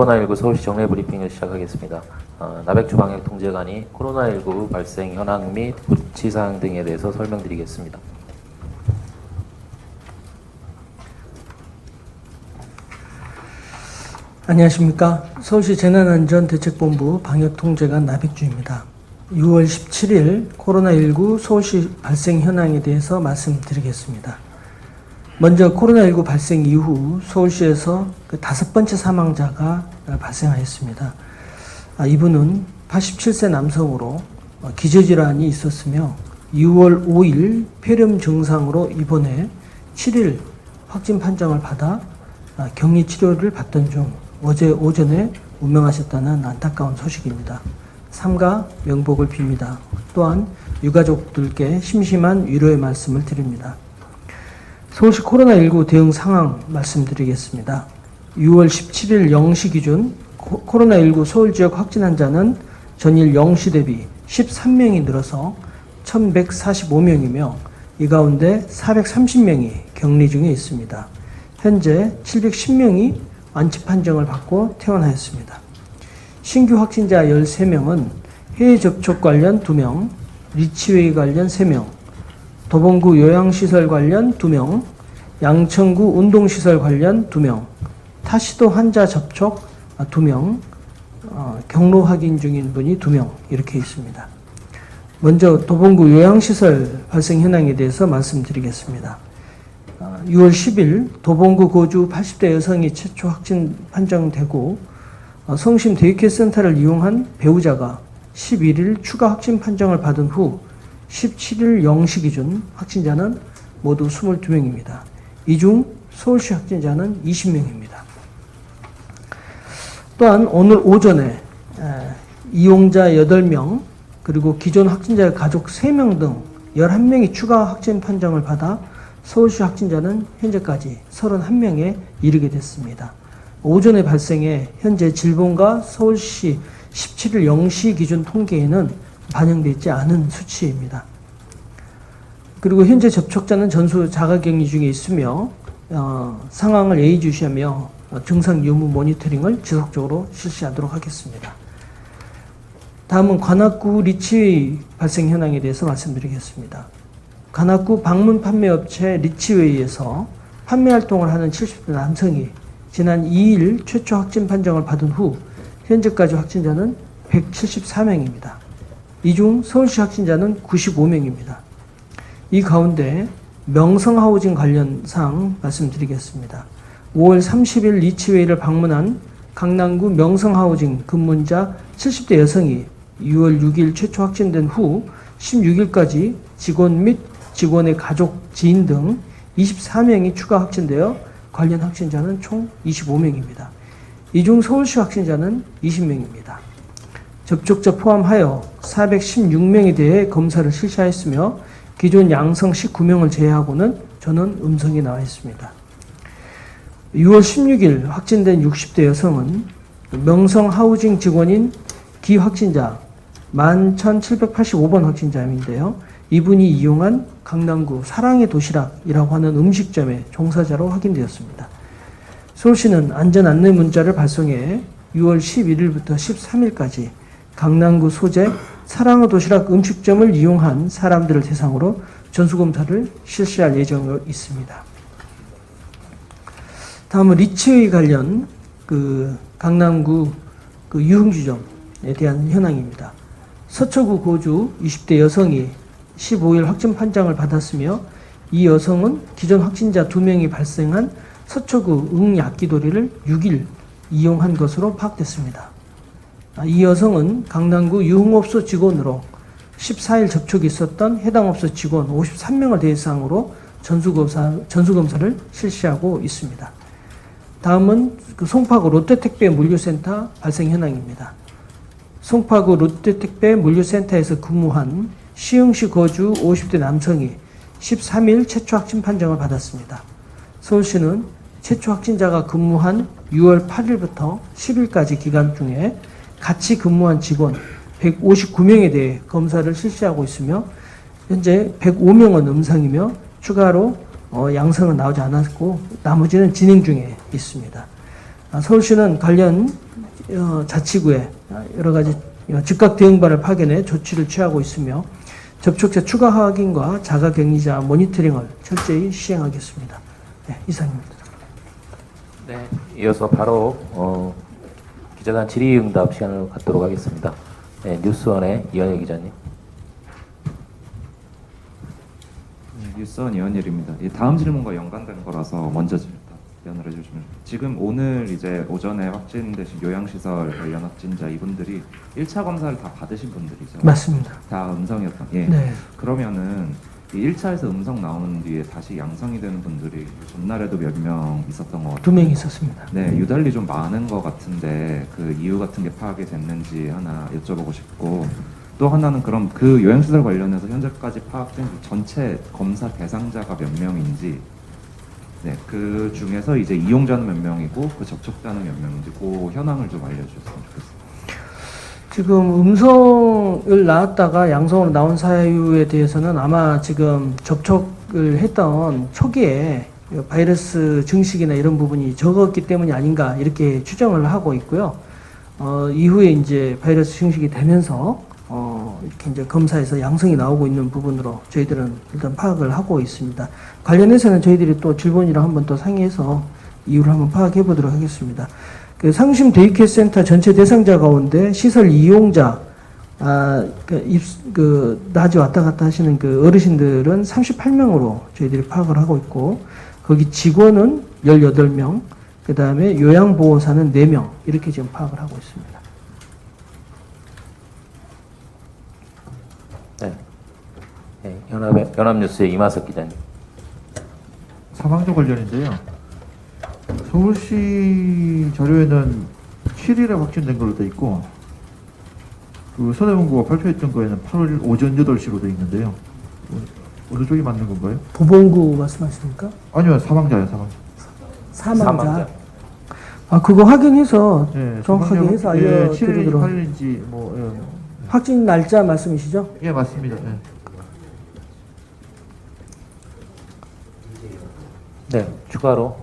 코로나19 서울시 정례 브리핑을 시작하겠습니다. 어, 나백주 방역 통제관이 코로나19 발생 현황 및 조치 사항 등에 대해서 설명드리겠습니다. 안녕하십니까. 서울시 재난안전대책본부 방역통제관 나백주입니다. 6월 17일 코로나19 서울시 발생 현황에 대해서 말씀드리겠습니다. 먼저 코로나19 발생 이후 서울시에서 그 다섯 번째 사망자가 발생하였습니다. 아, 이분은 87세 남성으로 어, 기저질환이 있었으며 6월 5일 폐렴 증상으로 입원해 7일 확진 판정을 받아 아, 격리 치료를 받던 중 어제 오전에 운명하셨다는 안타까운 소식입니다. 삼가 명복을 빕니다. 또한 유가족들께 심심한 위로의 말씀을 드립니다. 서울시 코로나19 대응 상황 말씀드리겠습니다. 6월 17일 0시 기준 코- 코로나19 서울 지역 확진 환자는 전일 0시 대비 13명이 늘어서 1145명이며 이 가운데 430명이 격리 중에 있습니다. 현재 710명이 완치 판정을 받고 퇴원하였습니다. 신규 확진자 13명은 해외 접촉 관련 2명, 리치웨이 관련 3명, 도봉구 요양시설 관련 2명, 양천구 운동시설 관련 2명, 타시도 환자 접촉 2명, 어, 경로 확인 중인 분이 2명 이렇게 있습니다. 먼저 도봉구 요양시설 발생 현황에 대해서 말씀드리겠습니다. 어, 6월 10일 도봉구 거주 80대 여성이 최초 확진 판정되고 어, 성심 데이케어 센터를 이용한 배우자가 11일 추가 확진 판정을 받은 후 17일 0시 기준 확진자는 모두 22명입니다. 이 중 서울시 확진자는 20명입니다. 또한 오늘 오전에 에, 이용자 8명 그리고 기존 확진자의 가족 3명 등 11명이 추가 확진 판정을 받아 서울시 확진자는 현재까지 31명에 이르게 됐습니다. 오전에 발생해 현재 질본과 서울시 17일 0시 기준 통계에는 반영되지 않은 수치입니다. 그리고 현재 접촉자는 전수 자가격리 중에 있으며 어, 상황을 예의주시하며 어, 증상 유무 모니터링을 지속적으로 실시하도록 하겠습니다. 다음은 관악구 리치 발생 현황에 대해서 말씀드리겠습니다. 관악구 방문 판매 업체 리치웨이에서 판매 활동을 하는 70대 남성이 지난 2일 최초 확진 판정을 받은 후 현재까지 확진자는 174명입니다. 이 중 서울시 확진자는 95명입니다. 이 가운데 명성하우징 관련 사항 말씀드리겠습니다. 5월 30일 리치웨이를 방문한 강남구 명성하우징 근무자 70대 여성이 6월 6일 최초 확진된 후 16일까지 직원 및 직원의 가족, 지인 등 24명이 추가 확진되어 관련 확진자는 총 25명입니다. 이 중 서울시 확진자는 20명입니다. 접촉자 포함하여 416명에 대해 검사를 실시하였으며 기존 양성 19명을 제외하고는 저는 음성이 나와 있습니다. 6월 16일 확진된 60대 여성은 명성 하우징 직원인 기확진자 11,785번 확진자인데요. 이분이 이용한 강남구 사랑의 도시락이라고 하는 음식점의 종사자로 확인되었습니다. 서울시는 안전 안내 문자를 발송해 6월 11일부터 13일까지 강남구 소재 사랑의 도시락 음식점을 이용한 사람들을 대상으로 전수검사를 실시할 예정이 있습니다. 다음은 리치웨이 관련 그 강남구 그 유흥주점에 대한 현황입니다. 서초구 거주 20대 여성이 15일 확진 판정을 받았으며 이 여성은 기존 확진자 2명이 발생한 서초구 응약기도리를 6일 이용한 것으로 파악됐습니다. 아, 이 여성은 강남구 유흥업소 직원으로 14일 접촉이 있었던 해당 업소 직원 53명을 대상으로 전수검사, 전수검사를 실시하고 있습니다. 다음은 그 송파구 롯데택배 물류센터 발생 현황입니다. 송파구 롯데택배 물류센터에서 근무한 시흥시 거주 50대 남성이 13일 최초 확진 판정을 받았습니다. 서울시는 최초 확진자가 근무한 6월 8일부터 10일까지 기간 중에 같이 근무한 직원 159명에 대해 검사를 실시하고 있으며 현재 105명은 음성이며 추가로 어, 양성은 나오지 않았고 나머지는 진행 중에 있습니다. 아, 서울시는 관련 어, 자치구에 여러 가지 어, 즉각 대응반을 파견해 조치를 취하고 있으며 접촉자 추가 확인과 자가 격리자 모니터링을 철저히 시행하겠습니다. 네, 이상입니다. 네. 이어서 바로 어, 기자단 질의응답 시간을 갖도록 하겠습니다. 네, 뉴스원의 이현일 기자님. 네, 뉴스원 이현일입니다. 이 다음 질문과 연관된 거라서 먼저 답변을 해주시면 지금 오늘 이제 오전에 확진되신 요양시설 관련 확진자 이분들이 1차 검사를 다 받으신 분들이죠. 맞습니다. 다 음성이었던. 예. 네. 그러면은 이 1차에서 음성 나오는 뒤에 다시 양성이 되는 분들이 전날에도 몇 명 있었던 것 같아요. 두 명이 있었습니다. 네, 유달리 좀 많은 것 같은데 그 이유 같은 게 파악이 됐는지 하나 여쭤보고 싶고 또 하나는 그럼 그 요양시설 관련해서 현재까지 파악된 그 전체 검사 대상자가 몇 명인지 네, 그 중에서 이제 이용자는 몇 명이고 그 접촉자는 몇 명인지 그 현황을 좀 알려주셨으면 좋겠습니다. 지금 음성을 나왔다가 양성으로 나온 사유에 대해서는 아마 지금 접촉을 했던 초기에 바이러스 증식이나 이런 부분이 적었기 때문이 아닌가 이렇게 추정을 하고 있고요. 어, 이후에 이제 바이러스 증식이 되면서 어, 이렇게 이제 검사에서 양성이 나오고 있는 부분으로 저희들은 일단 파악을 하고 있습니다. 관련해서는 저희들이 또 질본이랑 한번 또 상의해서 이유를 한번 파악해 보도록 하겠습니다. 그 상심 데이케어 센터 전체 대상자 가운데 시설 이용자 아, 그, 입, 그, 낮에 왔다 갔다 하시는 그 어르신들은 38명으로 저희들이 파악을 하고 있고, 거기 직원은 18명, 그 다음에 요양보호사는 4명, 이렇게 지금 파악을 하고 있습니다. 네. 네, 연합의 연합뉴스의 이마석 기자님. 사망자 관련인데요. 서울시 자료에는 7일에 확진된 걸로 돼 있고 그 서대문구가 발표했던 거에는 8월 오전 8시로 돼 있는데요. 어, 어느 쪽이 맞는 건가요? 보건구 말씀하십니까? 아니요, 사망자요, 사망자. 사망자. 사망자. 아, 그거 확인해서 예, 정확하게 사망자 해서 확- 예, 7일, 알려드리도록. 8일인지 뭐 예. 확진 날짜 말씀이시죠? 예, 맞습니다. 예. 네, 추가로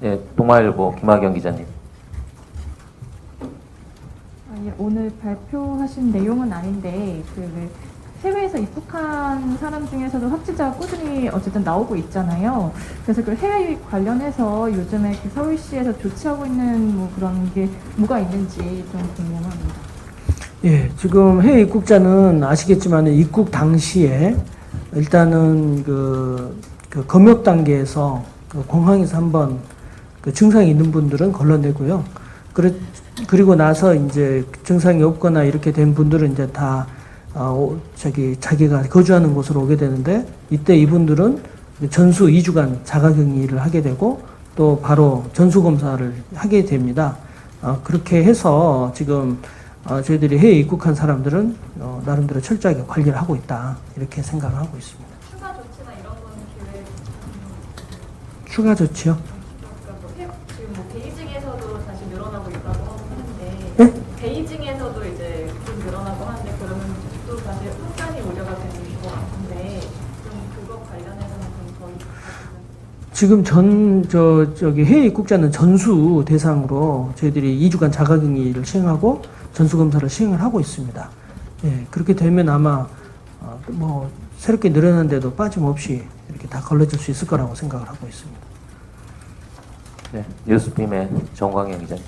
네, 동아일보 김학영 기자님. 아, 예, 오늘 발표하신 내용은 아닌데 그 해외에서 입국한 사람 중에서도 확진자가 꾸준히 어쨌든 나오고 있잖아요. 그래서 그 해외 관련해서 요즘에 그 서울시에서 조치하고 있는 뭐 그런 게 뭐가 있는지 좀 궁금합니다. 예, 지금 해외 입국자는 아시겠지만 입국 당시에 일단은 그, 그 검역 단계에서 그 공항에서 한번 그 증상이 있는 분들은 걸러내고요. 그리고 나서 이제 증상이 없거나 이렇게 된 분들은 이제 다 어, 오- 저기 자기가 거주하는 곳으로 오게 되는데 이때 이분들은 전수 2주간 자가격리를 하게 되고 또 바로 전수 검사를 하게 됩니다. 어, 그렇게 해서 지금 어, 저희들이 해외 입국한 사람들은 어, 나름대로 철저하게 관리를 하고 있다 이렇게 생각을 하고 있습니다. 추가 조치나 이런 거는 계획 추가 조치요? 그러니까 뭐 해- 지금 뭐 베이징에서도 다시 늘어나고 있다고 하는데 네? 베이징에서도 이제 좀 늘어나고 하는데 그러면 또 다 시 확산이 우려가 되는 것 같은데 좀 그거 관련해서는 좀 저희 지금 전, 저, 저기 해외 입국자는 전수 대상으로 저희들이 2주간 자가격리를 시행하고 전수검사를 시행을 하고 있습니다. 예, 그렇게 되면 아마, 어, 뭐, 새롭게 늘어난데도 빠짐없이 이렇게 다 걸러질 수 있을 거라고 생각을 하고 있습니다. 네, 뉴스빔의 정광현 기자님.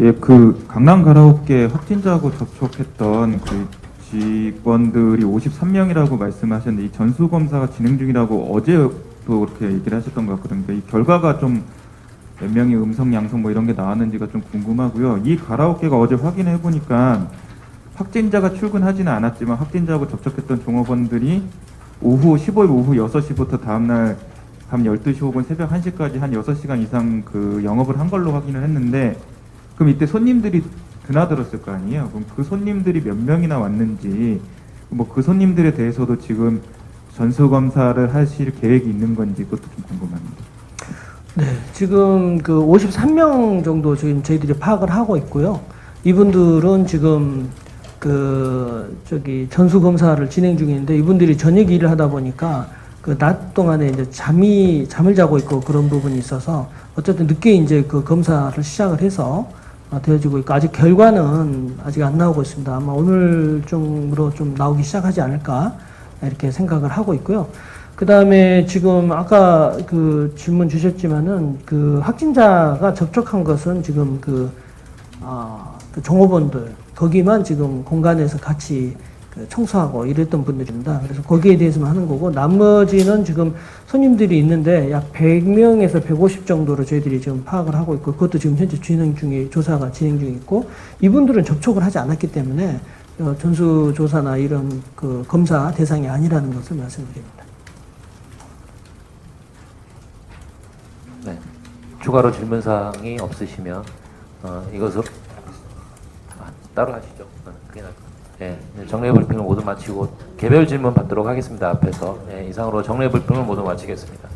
예, 그 강남 가라오케 확진자하고 접촉했던 그 직원들이 53명이라고 말씀하셨는데 이 전수 검사가 진행 중이라고 어제도 그렇게 얘기를 하셨던 것 같거든요. 이 결과가 좀 몇 명이 음성, 양성 뭐 이런 게 나왔는지가 좀 궁금하고요. 이 가라오케가 어제 확인해 보니까 확진자가 출근하지는 않았지만 확진자하고 접촉했던 종업원들이 오후 15일 오후 6시부터 다음날 밤 12시 혹은 새벽 1시까지 한 6시간 이상 그 영업을 한 걸로 확인을 했는데 그럼 이때 손님들이 드나들었을 거 아니에요? 그럼 그 손님들이 몇 명이나 왔는지 뭐 그 손님들에 대해서도 지금 전수 검사를 하실 계획이 있는 건지 그것도 좀 궁금합니다. 네, 지금 그 53명 정도 지금 저희들이 파악을 하고 있고요. 이분들은 지금 그 저기 전수 검사를 진행 중인데 이분들이 저녁 일을 하다 보니까 그 낮 동안에 이제 잠이 잠을 자고 있고 그런 부분이 있어서 어쨌든 늦게 이제 그 검사를 시작을 해서 어, 되어지고 있고 아직 결과는 아직 안 나오고 있습니다. 아마 오늘 중으로 좀 나오기 시작하지 않을까 이렇게 생각을 하고 있고요. 그 다음에 지금 아까 그 질문 주셨지만은 그 확진자가 접촉한 것은 지금 그, 아, 그 종업원들 거기만 지금 공간에서 같이 그 청소하고 이랬던 분들입니다. 그래서 거기에 대해서만 하는 거고 나머지는 지금 손님들이 있는데 약 100명에서 150 정도로 저희들이 지금 파악을 하고 있고 그것도 지금 현재 진행 중에 조사가 진행 중에 있고 이분들은 접촉을 하지 않았기 때문에 어, 전수 조사나 이런 그 검사 대상이 아니라는 것을 말씀드립니다. 네. 추가로 질문 사항이 없으시면 어, 이것을 아, 따로 하시죠. 어, 그게 나을 것 같아요. 네, 정례 브리핑을 모두 마치고 개별 질문 받도록 하겠습니다. 앞에서 네, 이상으로 정례 브리핑을 모두 마치겠습니다.